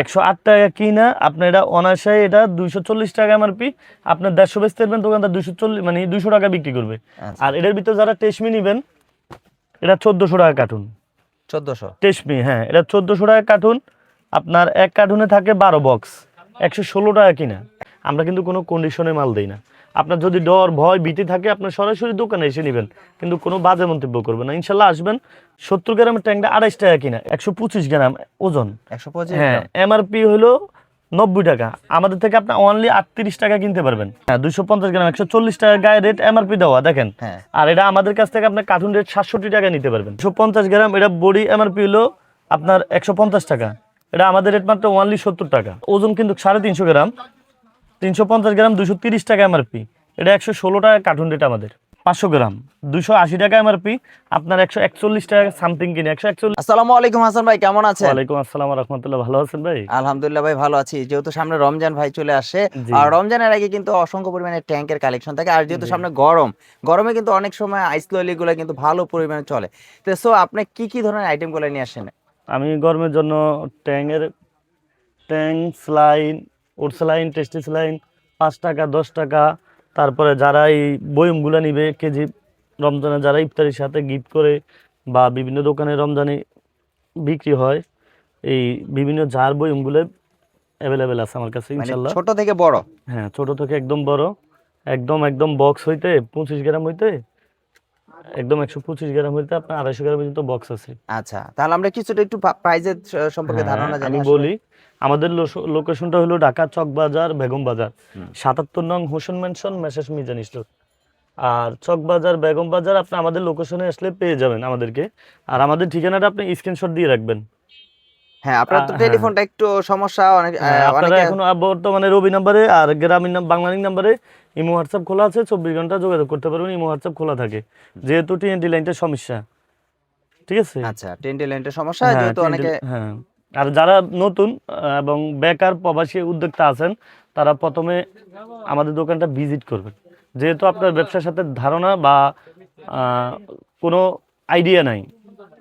একশো আট টাকা কিনা আপনার এটা অনায়াসে এটা দুইশো চল্লিশ টাকা এমআরপি আপনার দেড়শো বেচতে পারবেন দোকানদার দুইশো চল্লিশ মানে দুইশো টাকা বিক্রি করবে। আচ্ছা। আর এটার ভিতরে যারা টেসমি নেবেন এটা চোদ্দোশো টাকা কার্টুন। চোদ্দশো? টেসমি হ্যাঁ এটা চোদ্দোশো টাকা কার্টুন। আপনার এক কার্টুনে থাকে বারো বক্স একশো ষোলো টাকা কিনা। আমরা কিন্তু কোনো কন্ডিশনে মাল দিই না। আপনার যদি ডর ভয় ভীতি থাকে আপনার সরাসরি দোকানে এসে নেবেন। কিন্তু কোনো বাজে মন্তব্য করবেন না। ইনশাল্লাহ আসবেন। সত্তর গ্রামের ট্যাঙ্কটা আড়াইশ টাকা কিনা একশো পঁচিশ গ্রাম ওজন। একশো পঁচিশ হ্যাঁ এমআরপি হলো নব্বই টাকা। আমাদের থেকে আপনি অনলি আটত্রিশ টাকা কিনতে পারবেন। হ্যাঁ দুশো পঞ্চাশ গ্রাম একশো চল্লিশ টাকা গায়ে রেট এমআরপি দেওয়া দেখেন। হ্যাঁ। আর এটা আমাদের কাছ থেকে আপনার কার্টুন রেট সাতষট্টি টাকা নিতে পারবেন। দুশো পঞ্চাশ গ্রাম এটা বডি এমআরপি হলো আপনার একশো পঞ্চাশ টাকা। এটা আমাদের রেট মাত্র ওনলি সত্তর টাকা। ওজন কিন্তু সাড়ে তিনশো গ্রাম। তিনশো পঞ্চাশ গ্রাম দুশো তিরিশ টাকা এমআরপি এটা একশো ষোলো টাকা কার্টুন রেট আমাদের। পাঁচশো গ্রাম দুশো আশি টাকা এমআরপি আপনার একশো একচল্লিশ টাকা সামথিং কিনে একশো একচল্লিশ আসসালামু আলাইকুম হাসান ভাই কেমন আছেন? ওয়ালাইকুম আসসালাম রহমতুল্লাহ ভালো আছেন ভাই? আলহামদুলিল্লাহ ভাই ভালো আছি। যেহেতু সামনে রমজান ভাই চলে আসে আর রমজানের আগে কিন্তু অসংখ্য পরিমাণে ট্যাঙ্কের কালেকশন থাকে আর যেহেতু সামনে গরম গরমে কিন্তু অনেক সময় আইস ললি গুলো কিন্তু ভালো পরিমাণে চলে। তো সো আপনি কি কি ধরনের আইটেমগুলো নিয়ে আসেন? আমি গরমের জন্য ট্যাংয়ের ট্যাং স্লাইন ওট স্লাইন টেস্টি স্লাইন পাঁচ টাকা দশ টাকা। তারপরে যারা এই বয়মগুলো নিবে কেজি রমজানে যারা ইফতারির সাথে গিফট করে বা বিভিন্ন দোকানে রমজানে বিক্রি হয় এই বিভিন্ন জার বয়মগুলো অ্যাভেলেবেল আছে আমার কাছে মানে ইনশাল্লাহ। ছোট থেকে বড়? হ্যাঁ ছোট থেকে একদম বড়। একদম একদম বক্স হইতে পঁচিশ গ্রাম হইতে একদম একশো পঁচিশ গ্রাম হইতে আপনার আড়াইশো গ্রাম পর্যন্ত বক্স আছে। আচ্ছা তাহলে আমরা কিছুটা একটু প্রাইজের সম্পর্কে হ্যাঁ, ধারণা জানি আমি বলি আমাদের লোকেশনটা হলো ঢাকা চক বাজার বেগম বাজার। হুম। সাতাত্তর নং হোসেন মেনশন মেসেজ মিজান স্টোর আর চক বাজার বেগম বাজার আপনি আমাদের লোকেশনে আসলে পেয়ে যাবেন আমাদেরকে। আর আমাদের ঠিকানাটা আপনি স্ক্রিনশট দিয়ে রাখবেন। হ্যাঁ আপনার তো টেলিফোনটা একটু সমস্যা অনেক হ্যাঁ, আপনারা এখন বর্তমানে রবি নাম্বারে আর গ্রামীণ বাংলালিং নাম্বারে ইমো হোয়াটসঅ্যাপ খোলা আছে চব্বিশ ঘণ্টা যোগাযোগ করতে পারবেন ইমো হোয়াটসঅ্যাপ খোলা থাকে। যেহেতু টিএনটি লাইনটা সমস্যা ঠিক আছে? আচ্ছা টেন্টি লাইনের সমস্যা হ্যাঁ, যেহেতু অনেকে হ্যাঁ। আর যারা নতুন এবং বেকার প্রবাসী উদ্যোক্তা আছেন তারা প্রথমে আমাদের দোকানটা ভিজিট করবেন। যেহেতু আপনার ব্যবসার সাথে ধারণা বা কোনো আইডিয়া নাই।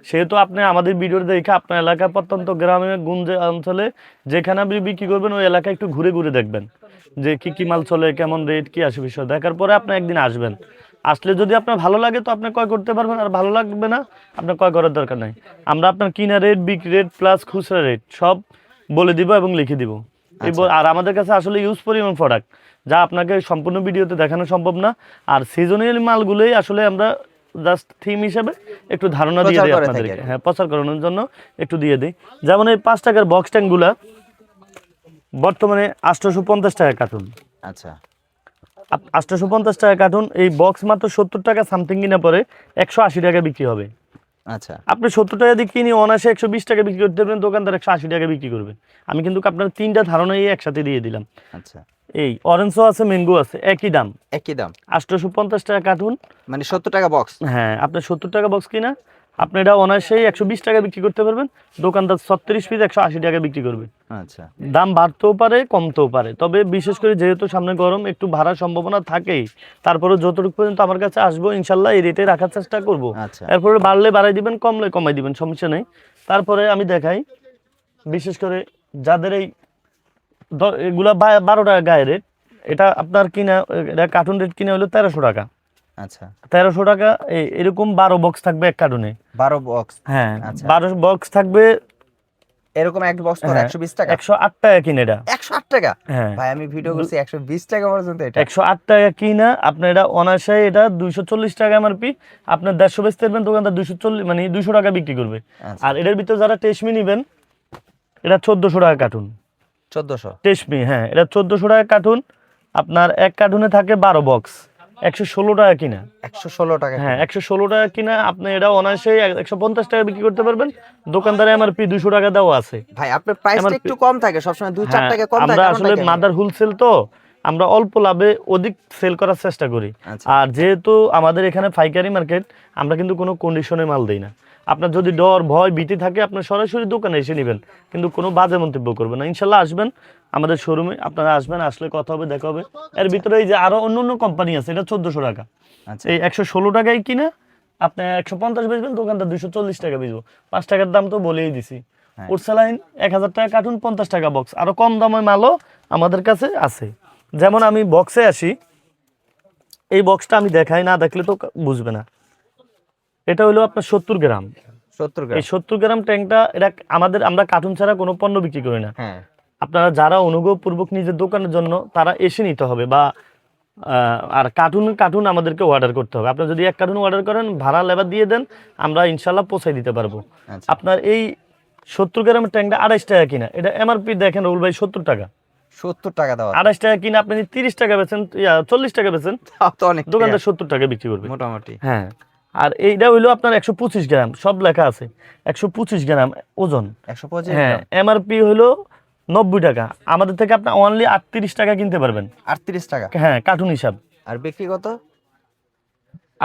সেহেতু আপনি আমাদের ভিডিও দেখে আপনার এলাকা প্রত্যন্ত গ্রামে গুঞ্জে অঞ্চলে যেখানে আপনি বিক্রি করবেন ওই এলাকায় একটু ঘুরে ঘুরে দেখবেন। যে কি কি মাল চলে কেমন রেট কি আসে বিষয়। দেখার পরে আপনি একদিন আসবেন। আসলে যদি আপনার ভালো লাগে তো আপনি ক্রয় করতে পারবেন আর ভালো লাগবে না আপনার ক্রয় করার দরকার নাই। আমরা আপনার কিনা রেট বিক্রি রেট প্লাস খুচরা রেট সব বলে দিব এবং লিখে দিব। এই আর আমাদের কাছে আসলে ইউজ পরিমাণ প্রোডাক্ট যা আপনাকে সম্পূর্ণ ভিডিওতে দেখানো সম্ভব না। আর সিজনাল মালগুলোই আসলে আমরা জাস্ট থিম হিসেবে একটু ধারণা দিয়ে দিই আপনাদেরকে। হ্যাঁ প্রচার করানোর জন্য একটু দিয়ে দিই। যেমন এই পাঁচ টাকার বক্স ট্যাঙ্কগুলা বর্তমানে আটশোশো পঞ্চাশ টাকা কার্টুন আচ্ছা। আটশোশো পঞ্চাশ টাকা কার্টুন এই বক্স মাত্র সত্তর টাকা সামথিং কিনা পরে একশো আশি টাকা বিক্রি হবে। আচ্ছা। আপনি সত্তর টাকা দিয়ে কিনে অনায়াসে একশো বিশ টাকা বিক্রি করতে পারবেন দোকানদার একশো আশি টাকা বিক্রি করবেন। আমি কিন্তু আপনার তিনটা ধারণা একসাথে দিয়ে দিলাম। আচ্ছা। এই অরেঞ্জও আছে ম্যাঙ্গো আছে একই দাম। একই দাম। আটশোশো পঞ্চাশ টাকা কার্টুন মানে সত্তর টাকা বক্স হ্যাঁ আপনার সত্তর টাকা বক্স কিনা আপনি এটা অনায়াসেই একশো বিশ টাকা বিক্রি করতে পারবেন। দোকানদার ছত্রিশ পিস একশো আশি টাকা বিক্রি করবে। আচ্ছা। দাম বাড়তেও পারে কমতেও পারে। তবে বিশেষ করে যেহেতু সামনে গরম একটু ভাড়ার সম্ভাবনা থাকেই। তারপরে যতটুকু পর্যন্ত আমার কাছে আসব ইনশাল্লাহ এই রেটে রাখার চেষ্টা করব। আচ্ছা। এরপরে বাড়লে বাড়াই দিবেন কমলে কমাই দিবেন সমস্যা নেই। তারপরে আমি দেখাই বিশেষ করে যাদের এই এগুলা বারো টাকা গায়ে রেট এটা আপনার কিনা এটা কার্টুন রেট কিনা হলো তেরোশো টাকা। আচ্ছা। তেরোশো টাকা এরকম বারো বক্স থাকবে এক কার্টুনে বারো বক্স হ্যাঁ আচ্ছা। বারো বক্স থাকবে এরকম এক বক্স করে হ্যাঁ, একশো বিশ টাকা? একশো আট টাকা কিনে এটা। একশো আট টাকা? হ্যাঁ। ভাই আমি ভিডিও করছি একশো বিশ টাকা পর্যন্ত এটা। একশো আট টাকা কিনা আপনার এটা অনায়াসে এটা দুইশো চল্লিশ টাকা এমআরপি আপনার দেড়শো বেচতে পারবেন দোকানদার দুইশো চল্লিশ মানে দুইশো টাকা বিক্রি করবে। আচ্ছা, আর এটার ভিতরে যারা টেসমি নেবেন এটা চোদ্দোশো টাকা কার্টুন চোদ্দশো? টেসমি হ্যাঁ এটা চোদ্দোশো টাকা কার্টুন আপনার এক কার্টুনে থাকে বারো বক্স একশো ষোলো টাকা কিনা। একশো ষোলো টাকা হ্যাঁ একশো ষোলো টাকা কিনা আপনি এটা অনায়াসে একশো পঞ্চাশ টাকা বিক্রি করতে পারবেন। দোকানদারে এমআরপি দুশো টাকা দেওয়া আছে। ভাই আপনার প্রাইস একটু কম থাকে সবসময় দু চার হ্যাঁ, টাকা কম থাকে আমরা আসলে মাদার হোলসেল তো আমরা অল্প লাভে অধিক সেল করার চেষ্টা করি। আচ্ছা। আর যেহেতু আমাদের এখানে পাইকারি মার্কেট আমরা কিন্তু কোনো কন্ডিশনে মাল দিই না। আপনার যদি ডর ভয় ভীতি থাকে আপনার সরাসরি দোকানে এসে নেবেন। কিন্তু কোনো বাজে মন্তব্য করবেন না। ইনশাল্লাহ আসবেন আমাদের শোরুমে আপনারা আসবেন আসলে কথা হবে দেখা হবে। এর ভিতরে এই যে আরও অন্য অন্য কোম্পানি আছে এটা চোদ্দশো টাকা। আচ্ছা। এই একশো ষোলো টাকায় কিনা আপনি একশো পঞ্চাশ বেচবেন দোকানদার দুশো চল্লিশ টাকা বেচবো। পাঁচ টাকার দাম তো বলেই দিছি। হ্যাঁ। উর্সালাইন এক হাজার টাকা কার্টুন পঞ্চাশ টাকা বক্স আরও কম দামের মালও আমাদের কাছে আছে। যেমন আমি বক্সে আসি এই বক্সটা আমি দেখাই না দেখলে তো বুঝবে না। এটা হলো আপনার সত্তর গ্রাম। সত্তর গ্রাম। এই সত্তর গ্রাম ট্যাঙ্কটা এটা আমাদের আমরা কার্টুন ছাড়া কোনো পণ্য বিক্রি করি না। হ্যাঁ। আপনারা যারা অনুগ্রহপূর্বক নিজের দোকানের জন্য তারা এসে নিতে হবে বা আর কার্টুন কার্টুন আমাদেরকে অর্ডার করতে হবে। আপনি যদি এক কার্টুন অর্ডার করেন ভাড়া লেবার দিয়ে দেন আমরা ইনশাল্লাহ পৌঁছাই দিতে পারব। আচ্ছা। আপনার এই সত্তর গ্রামের ট্যাঙ্কটা আড়াইশ টাকা কিনা? এটা এমআরপি দেখেন রুল ভাই সত্তর টাকা। সত্তর টাকা দেওয়া। আড়াইশ টাকা কিনা আপনি তিরিশ টাকা বেছেন চল্লিশ টাকা বেছেন দোকানদার সত্তর টাকা বিক্রি করবে। মোটামুটি। হ্যাঁ। আর এইটা হইল আপনার একশো পঁচিশ গ্রাম সব লেখা আছে। একশো পঁচিশ গ্রাম ওজন। একশো পঁচিশ হ্যাঁ এমআরপি হলো নব্বই টাকা। আমাদের থেকে আপনি অনলি আটত্রিশ টাকা কিনতে পারবেন। আটত্রিশ টাকা? হ্যাঁ কার্টুন হিসাব। আর বিক্রি কত?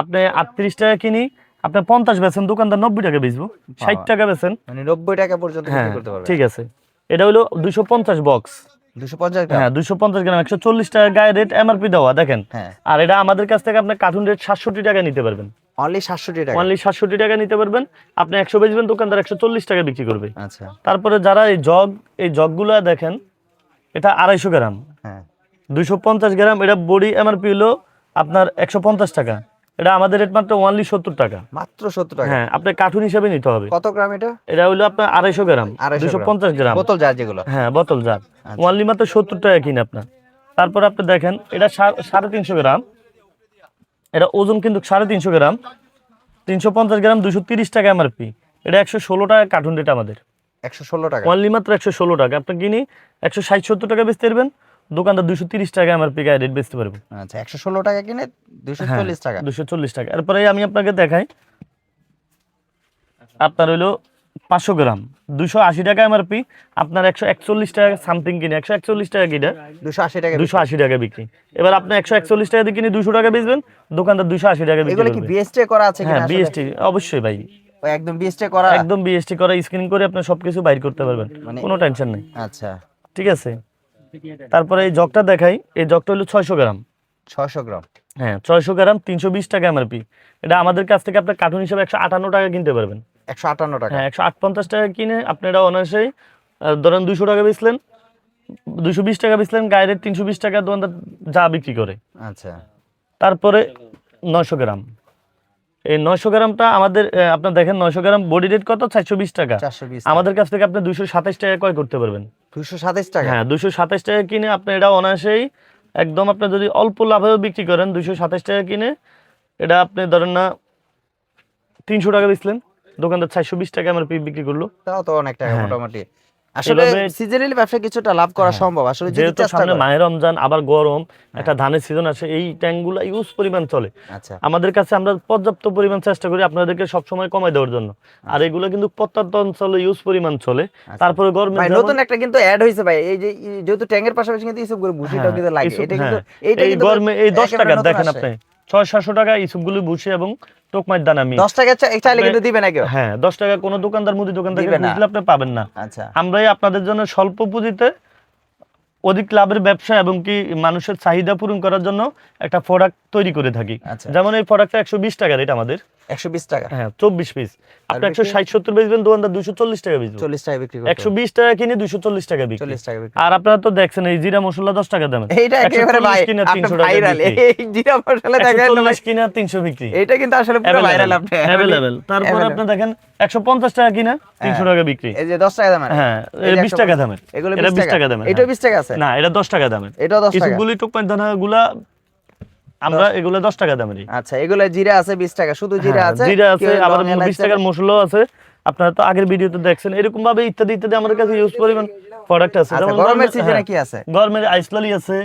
আপনি আটত্রিশ টাকা কিনি আপনি পঞ্চাশ বেছেন দোকানদার নব্বই টাকা বেচবো। ষাট টাকা বেছেন মানে নব্বই টাকা পর্যন্ত হ্যাঁ ঠিক আছে। এটা হলো দুইশো পঞ্চাশ বক্স দুশো পঞ্চাশ গ্রাম? হ্যাঁ দুইশো পঞ্চাশ গ্রাম একশো চল্লিশ টাকা গায়ে রেট এমআরপি দেওয়া দেখেন। হ্যাঁ। আর এটা আমাদের কাছ থেকে আপনার কার্টুন রেট সাতষট্টি টাকা নিতে পারবেন। অনলি সাতষট্টি টাকা। অনলি টাকা নিতে পারবেন। আপনি একশো বেচবেন দোকানদার একশো চল্লিশ টাকা বিক্রি করবে। আচ্ছা। তারপরে যারা এই জগ এই জগগুলো দেখেন এটা আড়াইশো গ্রাম। হ্যাঁ। দুইশো পঞ্চাশ গ্রাম এটা বডি এমআরপি হলো আপনার একশো পঞ্চাশ টাকা। এটা আমাদের রেট মাত্র ওনলি সত্তর টাকা। মাত্র সত্তর টাকা। হ্যাঁ আপনি কার্টুন হিসাবে নিতে হবে। কত গ্রাম এটা? এটা হলো আপনার আড়াইশো গ্রাম 250 দুশো গ্রাম। পঞ্চাশ গ্রাম। বোতল যার যেগুলো। হ্যাঁ বোতল জার। আচ্ছা। ওনলি মাত্র সত্তর টাকা কিনে আপনার। তারপর আপনি দেখেন এটা সা- সাড়ে তিনশো গ্রাম। এটা ওজন কিন্তু সাড়ে তিনশো গ্রাম। তিনশো পঞ্চাশ গ্রাম দুশো তিরিশ টাকা এমআরপি এটা একশো ষোলো টাকা কার্টুন রেট আমাদের। একশো ষোলো টাকা। অনলি মাত্র একশো ষোলো টাকা। আপনি কিনি একশো ষাট সত্তর টাকা বেচতে পারবেন। দোকানদার দুশো তিরিশ টাকা এম এমআরপি গায়ে রেট বেচতে পারব। আচ্ছা একশো ষোলো টাকা কিনে দুশো হ্যাঁ, চল্লিশ টাকা। দুশো চল্লিশ টাকা। এরপরে আমি আপনাকে দেখাই। আপনার হলো পাঁচশো গ্রাম। দুশো আশি টাকা এমআরপি আপনার একশো একচল্লিশ টাকা সামথিং কিনে। একশো একচল্লিশ টাকা কিনে। দুশো আশি টাকা দুশো আশি টাকা বিক্রি। এবার আপনি একশো একচল্লিশ টাকা দিয়ে কিনে দুশো টাকা বেচবেন। দোকানদার দুশো আশি টাকা বিক্রি কি বিএসটি করা আছে হ্যাঁ বিএসটি অবশ্যই ভাই। একদম বিএসটি করা? একদম বিএসটি করা স্ক্রিনিং করে আপনি সবকিছু বাইর করতে পারবেন। মানে- কোনো টেনশন নেই। আচ্ছা। ঠিক আছে? তারপরে এই জগটা দেখাই। এই জগটা হলো ছয়শো গ্রাম। ছয়শো গ্রাম। হ্যাঁ ছয়শো গ্রাম তিনশো বিশ টাকা এমআরপি এটা আমাদের কাছ থেকে আপনার কার্টুন হিসাবে একশো আটান্ন টাকা কিনতে পারবেন। একশো আটান্ন টাকা। হ্যাঁ একশো আট পঞ্চাশ টাকা কিনে আপনি এটা অনায়াসেই ধরেন দুশো টাকা বেচলেন দুশো বিশ টাকা বেচলেন গায়ে রেট তিনশো বিশ টাকা দোকানদার যা বিক্রি করে। আচ্ছা। তারপরে নয়শো গ্রাম। এই নয়শো গ্রামটা আমাদের আপনার দেখেন নয়শো গ্রাম বডি রেট কত? চারশো বিশ টাকা। আমাদের কাছ থেকে আপনি দুশো সাতাশ টাকা ক্রয় করতে পারবেন। দুশো সাতাশ টাকা? হ্যাঁ দুশো সাতাশ টাকা কিনে আপনি এটা অনায়াসেই একদম আপনি যদি অল্প লাভেও বিক্রি করেন দুশো সাতাশ টাকা কিনে এটা আপনি ধরেন না তিনশো টাকা বেচলেন। দোকানদার চারশো বিশ টাকা আমার বিক্রি করল। তাও তো অনেক টাকা হ্যাঁ। মোটামুটি। আসলে সিজনালি ব্যবসা কিছুটা লাভ করা হ্যাঁ। সম্ভব। আসলে যদি চেষ্টা সামনে মায়ের রমজান আবার গরম একটা ধানের সিজন আছে এই ট্যাঙ্কগুলো ইউজ পরিমাণ চলে। আচ্ছা। আমাদের কাছে আমরা পর্যাপ্ত পরিমাণ চেষ্টা করি আপনাদেরকে সবসময় কমাই দেওয়ার জন্য। আর এগুলো কিন্তু প্রত্যন্ত অঞ্চলে ইউজ পরিমাণ চলে। তারপরে গরমে নতুন একটা কিন্তু অ্যাড হয়েছে ভাই। এই যে যেহেতু ট্যাঙ্কের পাশাপাশি কিন্তু ইসব করে ভুসিটাও হ্যাঁ, কিন্তু লাগে। এটা কিন্তু হ্যাঁ। এই গরমে এই দশ একেবারে টাকা দেখেন আপনি। ছয় সাতশো টাকা এইসবগুলো ভুসি এবং টোকমাইর দানা আমি দশ টাকা চাইলে কিন্তু দিবে না কেউ হ্যাঁ দশ টাকা কোনো দোকানদার মুদি দোকান থেকে। বুঝলে আপনি পাবেন না। আচ্ছা। আমরাই আপনাদের জন্য স্বল্প পুঁজিতে অধিক লাভের ব্যবসা এবং কি মানুষের চাহিদা পূরণ করার জন্য একটা প্রোডাক্ট তৈরি করে থাকি। আচ্ছা। যেমন এই প্রোডাক্টটা একশো বিশ টাকা রেট আমাদের। একশো বিশ টাকা? হ্যাঁ চব্বিশ পিস আপনি বিক্রি? একশো ষাট সত্তর বেচবেন দোকানদার দুশো চল্লিশ টাকা বেচবেন চল্লিশ টাকা বিক্রি করতে একশো বিশ টাকা কিনে দুশো চল্লিশ টাকা বিক্রি। আর আপনারা তো দেখছেন এই জিরা মশলা দশ টাকা দামে। এইটা একেবারে ভাই কিনা তিনশো টাকা ভাইরাল এই জিরা মশলা দেখেন কিনা তিনশো বিক্রি। এটা কিন্তু আসলে পুরো ভাইরাল আপনি। অ্যাভেলেবেল তারপর আপনি দেখেন একশো পঞ্চাশ টাকা কিনা তিনশো টাকা বিক্রি। এই যে দশ টাকা দামের। হ্যাঁ টাকা দামের। এগুলো টাকা। দামের হ্যাঁ। টাকা আছে? না এটা দশ টাকা দামের। আমরা এগুলো দামেরই। আচ্ছা এগুলো জিরা আছে বিশ টাকা শুধু জিরা হ্যাঁ, আছে? জিরা আছে আবার এলাচ বিশ টাকার মশলাও আছে। আপনারা তো আগের ভিডিওতে দেখছেন এরকম ভাবে ইত্যাদি ইত্যাদি আমাদের কাছে ইউজ পরিমাণ প্রোডাক্ট আছে। আচ্ছা, গরমের সিজনে কি আছে? গরমের আইসলালি আছে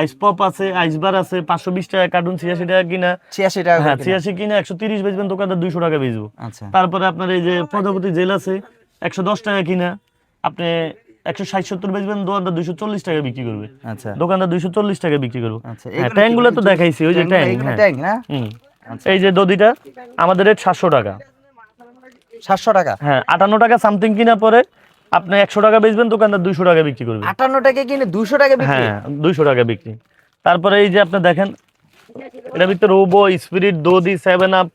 আইস পপ আছে আইস বার আছে পাঁচশো বিশ টাকা কার্টুন ছিয়াশি টাকা কিনা। ছিয়াশি টাকা হ্যাঁ ছিয়াশি কিনা একশো তিরিশ বেচবেন দোকানদার দুইশো টাকা বেচবো। আচ্ছা। তারপরে আপনার এই যে প্রজাপতি জেল আছে একশো দশ টাকা কিনা। আপনি একশো ষাট সত্তর বেচবেন দোকানদার দুইশো চল্লিশ টাকা বিক্রি করবে। আচ্ছা। দোকানদার দুইশো চল্লিশ টাকা বিক্রি করব। আচ্ছা হ্যাঁ ট্যাঙ্কগুলো তো দেখাইছি ওই যে ট্যাঙ্ক হ্যাঁ। আচ্ছা। এই যে দদিটা আমাদের রেট সাতশো টাকা। সাতশো টাকা? হ্যাঁ আটান্ন টাকা সামথিং কিনা পরে। আপনি একশো টাকা বেচবেন দোকানদার দুইশো টাকা বিক্রি করবে। আটান্ন টাকা কিনে দুশো টাকা বিক্রি? হ্যাঁ দুইশো টাকা বিক্রি। তারপরে এই যে আপনি দেখেন এটার ভিতরে রোবো স্পিরিট দদি সেভেন আপ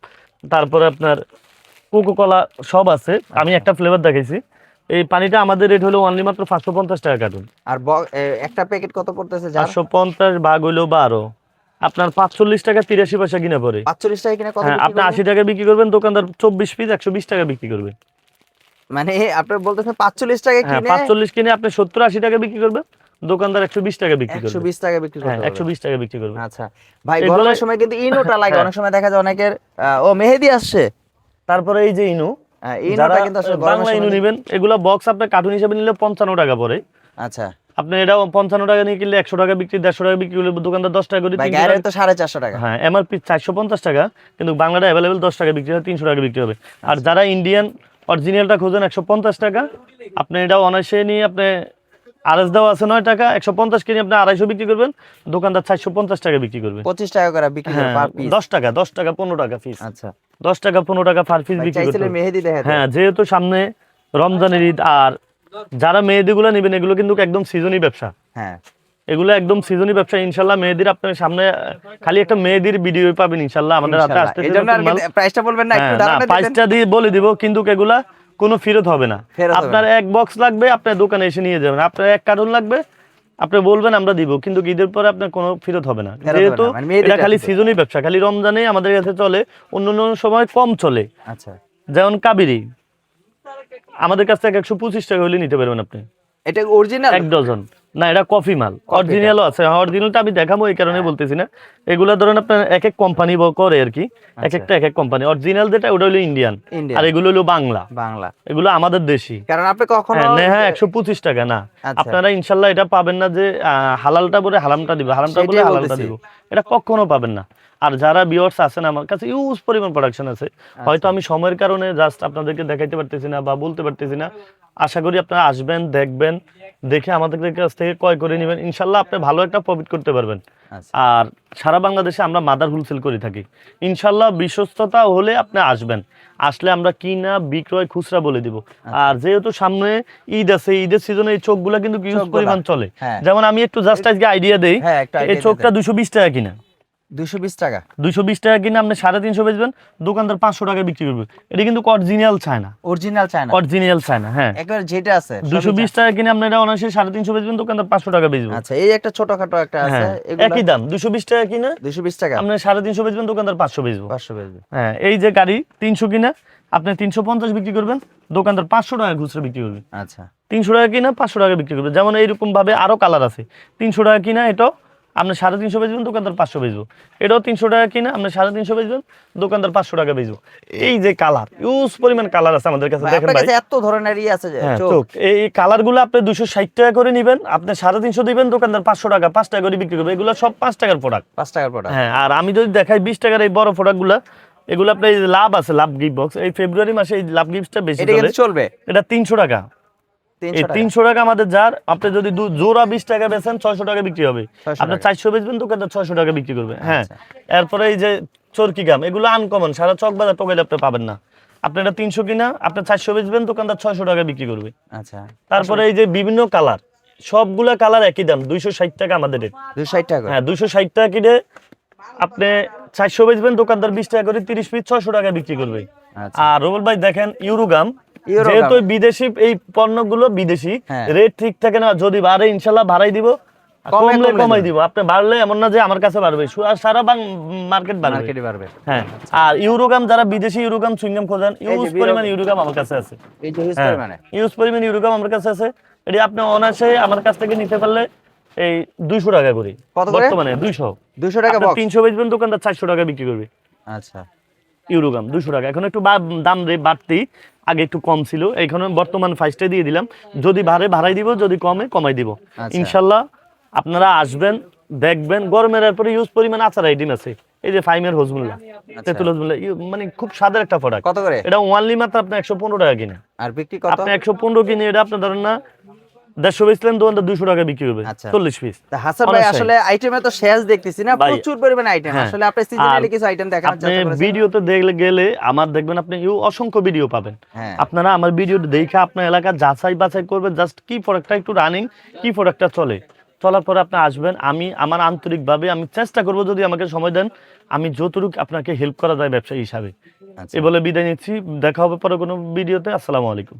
তারপরে আপনার কোকো কলা সব আছে। আমি একটা ফ্লেভার দেখাইছি। এই পানিটা আমাদের রেট হলো অনলি মাত্র পাঁচশো পঞ্চাশ টাকা কার্টুন আর একটা প্যাকেট কত পড়তেছে চারশো পঞ্চাশ ভাগ হইল বারো। আপনার পাঁচচল্লিশ টাকা তিরাশি পয়সা কিনে পড়ে। পাঁচচল্লিশ টাকা কিনে হ্যাঁ আপনি আশি টাকা বিক্রি করবেন দোকানদার চব্বিশ পিস একশো বিশ টাকা বিক্রি করবে। মানে আপনার বলতেছেন পাঁচচল্লিশ টাকা হ্যাঁ কিনে পাঁচচল্লিশ কিনে আপনি সত্তর আশি টাকা বিক্রি করবেন দোকানদার একশো বিশ টাকা বিক্রি একশো করবে। বিশ টাকা বিক্রি হ্যাঁ করতে একশো। বিশ টাকা বিক্রি করবে। আচ্ছা। ভাই গরমের সময় কিন্তু ইনোটা লাগে হ্যাঁ। অনেক সময় দেখা যায় অনেকের ও মেহেদি আসছে। তারপরে এই যে ইনু যারা ইনোটা কিন্তু আসলে বাংলা ইনু নেবেন এগুলা বক্স আপনার কার্টুন হিসেবে নিলে পঞ্চান্ন টাকা পড়ে। আচ্ছা। আপনি এটা পঞ্চান্ন টাকা নিয়ে কিনলে একশো টাকা বিক্রি দেড়শো টাকা বিক্রি করলে দোকানদার দশ টাকা করে তো সাড়ে চারশো টাকা। হ্যাঁ এমআরপি চারশো পঞ্চাশ টাকা কিন্তু বাংলাটা অ্যাভেলেবেল দশ টাকা বিক্রি হয় তিনশো টাকা বিক্রি হবে। আর যারা ইন্ডিয়ান অরিজিনালটা খুঁজেন একশো পঞ্চাশ টাকা। আপনি এটা অনায়াসে নিয়ে আপনি আড়াইশ দেওয়া আছে নয় টাকা একশো পঞ্চাশ কিনে আপনি আড়াইশো বিক্রি করবেন দোকানদার চারশো পঞ্চাশ টাকা বিক্রি করবে। পঁচিশ টাকা করে বিক্রি হ্যাঁ দশ টাকা দশ টাকা পনেরো টাকা ফিস আচ্ছা। দশ টাকা পনেরো টাকা পার পিস বিক্রি। মেহেদি হ্যাঁ যেহেতু সামনে রমজানের ঈদ আর যারা মেহেদিগুলো নেবেন এগুলো কিন্তু একদম সিজনই ব্যবসা। হ্যাঁ। এগুলো একদম সিজনই ব্যবসা ইনশাল্লাহ মেহেদির আপনার সামনে খালি একটা মেহেদির ভিডিও পাবেন ইনশাল্লাহ আমাদের হাতে মাল। প্রাইসটা বলবেন না একটু হ্যাঁ, দিয়ে বলে দিব কিন্তু এগুলা কোনো ফেরত হবে না। আপনার এক বক্স লাগবে আপনার দোকানে এসে নিয়ে যাবেন। আপনার এক কার্টুন লাগবে আপনি বলবেন আমরা দিব কিন্তু ঈদের পরে আপনার কোনো ফেরত হবে না। যেহেতু মানে এটা খালি। সিজনই ব্যবসা খালি রমজানে আমাদের কাছে চলে অন্য অন্য সময় কম চলে। আচ্ছা। যেমন কাবেরি আমাদের কাছ থেকে একশো পঁচিশ টাকা হলে নিতে পারবেন আপনি। এটা অরিজিনাল এক ডজন না এটা কফি মাল। অরিজিনালও আছে। অরিজিনালটা আমি দেখাবো এই কারণে বলতেছি না। এগুলা ধরেন আপনার এক এক কোম্পানি করে আর কি। এক। একটা এক এক কোম্পানি অরিজিনাল যেটা ওটা হলো ইন্ডিয়ান আর এগুলো হলো বাংলা। বাংলা। এগুলো আমাদের দেশি। কারণ আপনি কখনো হ্যাঁ নেহা একশো পঁচিশ টাকা না। আচ্ছা। আপনারা ইনশাল্লাহ এটা পাবেন না যে হালালটা বলে হালামটা দিবে। হালামটা বলে হালালটা দিব। এটা কখনো পাবেন না। আর যারা বিয়ার্স আছেন আমার কাছে ইউজ পরিমাণ প্রোডাকশন আছে। আচ্ছা। হয়তো আমি সময়ের কারণে জাস্ট আপনাদেরকে দেখাইতে পারতেছি না বা বলতে পারতেছি না। আশা করি আপনারা আসবেন দেখবেন দেখে আমাদের কাছ থেকে ক্রয় করে নেবেন। ইনশাল্লাহ আপনি ভালো একটা প্রফিট করতে পারবেন। আচ্ছা। আর সারা বাংলাদেশে আমরা মাদার হোলসেল করে থাকি। ইনশাল্লাহ বিশ্বস্ততা হলে আপনি আসবেন। আসলে আমরা কিনা বিক্রয় খুচরা বলে দিব। আচ্ছা। আর যেহেতু সামনে ঈদ আছে ঈদের সিজনে এই চোখগুলা কিন্তু ইউজ পরিমাণ চলে। হ্যাঁ। যেমন আমি একটু জাস্ট আজকে আইডিয়া দেই। হ্যাঁ এই চোখটা দুশো বিশ টাকা কিনা। দুশো বিশ টাকা। দুশো বিশ টাকা কিনে আপনি সাড়ে তিনশো বেচবেন দোকানদার পাঁচশো টাকা বিক্রি করবে। এটা কিন্তু অরিজিনাল অরিজিনাল অরিজিনাল হ্যাঁ। একবার যেটা আছে দুশো সবই বিশ টাকা কিনে আপনি এটা সাড়ে তিনশো বেচবেন দোকানদার পাঁচশো টাকা বেচবে। আচ্ছা এই একটা ছোটখাটো একটা আছে হ্যাঁ একই দাম দুশো বিশ টাকা কিনা দুশো বিশ টাকা। আপনি সাড়ে তিনশো বেচবেন দোকানদার পাঁচশো বেচবো। পাঁচশো বেচবে। হ্যাঁ এই যে গাড়ি তিনশো কিনা আপনি তিনশো পঞ্চাশ বিক্রি করবেন দোকানদার পাঁচশো টাকা খুচরা বিক্রি করবে। আচ্ছা। তিনশো টাকা কিনা পাঁচশো টাকা বিক্রি করবে। যেমন এইরকম ভাবে আরও কালার আছে। তিনশো টাকা কিনা এটাও আপনি সাড়ে তিনশো বেচবেন দোকানদার পাঁচশো বেচবো। এটাও তিনশো টাকা কিনা আপনি সাড়ে তিনশো বেচবেন দোকানদার পাঁচশো টাকা বেচবো। এই যে কালার ইউজ পরিমাণ কালার আছে আমাদের কাছে। দেখেন ভাই। এত ধরনের ই আছে যে হ্যাঁ চোখ। এই কালারগুলো আপনি দুশো ষাট টাকা করে নিবেন আপনি সাড়ে তিনশো দিবেন দোকানদার পাঁচশো টাকা পাঁচ টাকা করে বিক্রি করবে। এগুলো সব পাঁচ টাকার প্রোডাক্ট পাঁচ টাকার প্রোডাক্ট হ্যাঁ আর আমি যদি দেখাই বিশ টাকার এই বড় প্রোডাক্টগুলো এগুলো আপনার লাভ আছে লাভ গিফট বক্স এই ফেব্রুয়ারি মাসে এই লাভ গিফটটা বেশি চলবে। এটা তিনশো টাকা। এই তিনশো টাকা আমাদের যার আপনি যদি জোড়া বিশ টাকা বেচেন ছয়শো টাকা বিক্রি হবে। 600 আপনার টাকা। চারশো বেচবেন দোকানদার ছয়শো টাকা বিক্রি করবে হ্যাঁ। আচ্ছা। এরপরে এই যে চরকি গাম এগুলো আনকমন সারা চক বাজার টোকাইলে আপনি পাবেন না। আপনি এটা তিনশো কিনা আপনার চারশো বেচবেন দোকানদার ছয়শো টাকা বিক্রি করবে? আচ্ছা। তারপরে এই যে বিভিন্ন কালার সবগুলা কালার একই দাম দুইশো ষাট টাকা আমাদের rate। দুশো ষাট টাকা হ্যাঁ দুইশো ষাট টাকা কিনে আপনি চারশো বেচবেন দোকানদার বিশ টাকা করে তিরিশ পিস ছয়শো টাকা বিক্রি করবে। আচ্ছা। আর রুবেল ভাই দেখেন ইউরোগাম। যেহেতু বিদেশি এই পণ্যগুলো বিদেশি হ্যাঁ। রেট ঠিক থাকে না যদি বাড়ে ইনশাল্লাহ বাড়াই দিব কমলে কমাই দিব। আপনি বাড়লে এমন না যে আমার কাছে বাড়বে সারা বাং মার্কেট বাড়বে। পারবে হ্যাঁ। আর ইউরোগাম যারা বিদেশি ইউরোগাম সুইংগাম খোঁজেন ইউজ পরিমাণ ইউরোগাম আমার কাছে আছে। হিউজ হ্যাঁ। পরিমাণে। ইউজ পরিমাণ ইউরোগাম আমার কাছে আছে। এটি আপনি অনায়াসে আমার কাছ থেকে নিতে পারলে এই দুইশো টাকা করে। বর্তমানে দুইশো। দুশো টাকা তিনশো বেচবেন দোকানদার চারশো টাকা বিক্রি করবে। আচ্ছা। ইউরোগ্রাম দুশো টাকা। এখন একটু দাম রে বাড়তি আগে একটু কম ছিল। এখানে বর্তমান ফাইসটা দিয়ে দিলাম। যদি বাড়ে ভাড়াই দিব যদি কমে কমাই দিব। আচ্ছা। ইনশাল্লাহ আপনারা আসবেন দেখবেন গরমের এরপরে ইউজ পরিমাণ আচার আইডিম আছে। এই যে ফাইমের হজমুল্লাহ তেতুল হজমুল্লাহ ইউ- মানে খুব স্বাদের একটা প্রোডাক্ট কত করে? এটা ওয়ানলি মাত্র আপনি একশো পনেরো টাকা কিনে। আর বিক্রি কত? আপনি একশো পনেরো কিনে এটা আপনার ধরেন না দেড়শো বেচলেন দোকানটা দুশো টাকা বিক্রি করবে আচ্ছা। চল্লিশ পিস হাসান ভাই আসলে আইটেমে তো শেষ দেখতেছি না প্রচুর পরিমাণে আইটেম হ্যাঁ। আসলে আপনি সিজনালি কিছু আইটেম আপনি ভিডিওতে দেখলে গেলে আমার দেখবেন আপনি ইউ অসংখ্য ভিডিও পাবেন। হ্যাঁ। আপনারা আমার ভিডিও দেখে আপনার এলাকা যাচাই বাছাই করবেন জাস্ট কি প্রোডাক্টটা একটু রানিং কি প্রোডাক্টটা চলে। চলার পরে আপনি আসবেন আমি আমার আন্তরিকভাবে আমি চেষ্টা করব যদি আমাকে সময় দেন আমি যতটুকু আপনাকে হেল্প করা যায় ব্যবসা হিসাবে। আচ্ছা। এ বলে বিদায় নিচ্ছি দেখা হবে পরে কোনো ভিডিওতে আসসালামু আলাইকুম।